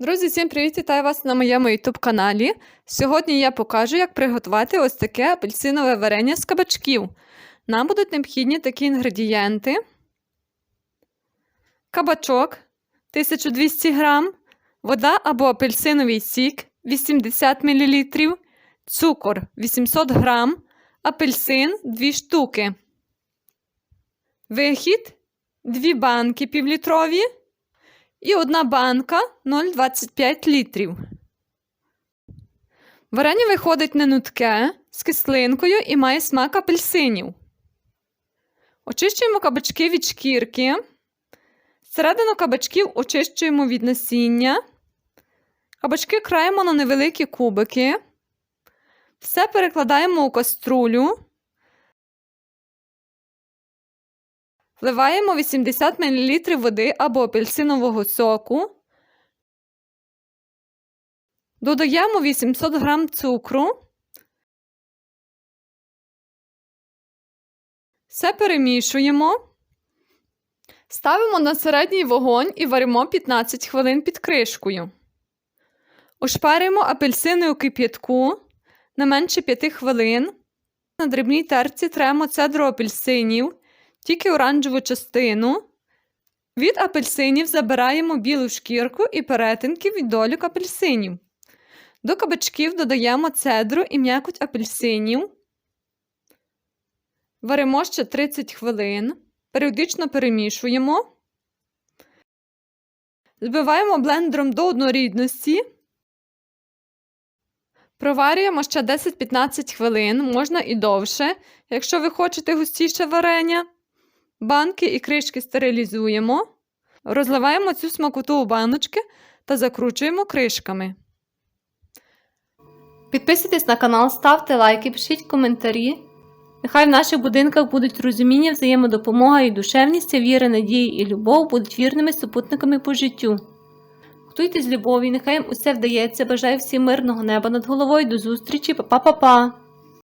Друзі, всім привіт! Вітаю вас на моєму YouTube каналі. Сьогодні я покажу, як приготувати ось таке апельсинове варення з кабачків. Нам будуть необхідні такі інгредієнти: кабачок 1200 г, вода або апельсиновий сік 80 мл, цукор 800 г, апельсин 2 штуки. Вихід 2 банки півлітрові. І одна банка 0,25 літрів. Варення виходить не нутке, з кислинкою і має смак апельсинів. Очищуємо кабачки від шкірки. Середину кабачків очищуємо від насіння. Кабачки краємо на невеликі кубики. Все перекладаємо у каструлю. Вливаємо 80 мл води або апельсинового соку. Додаємо 800 г цукру. Все перемішуємо. Ставимо на середній вогонь і варимо 15 хвилин під кришкою. Ошпаримо апельсини у кип'ятку не менше 5 хвилин. На дрібній терці тремо цедру апельсинів тільки оранжеву частину. Від апельсинів забираємо білу шкірку і перетинки від долюк апельсинів. До кабачків додаємо цедру і м'якоть апельсинів. Варимо ще 30 хвилин. Періодично перемішуємо. Збиваємо блендером до однорідності. Проварюємо ще 10-15 хвилин, можна і довше, якщо ви хочете густіше варення. Банки і кришки стерилізуємо, розливаємо цю смакоту у баночки та закручуємо кришками. Підписуйтесь на канал, ставте лайки, пишіть коментарі. Нехай в наших будинках будуть розуміння, взаємодопомога і душевність, віра, надія і любов будуть вірними супутниками по життю. Готуйте з любов'ю, нехай їм усе вдається. Бажаю всім мирного неба над головою. До зустрічі, Па-па-па-па!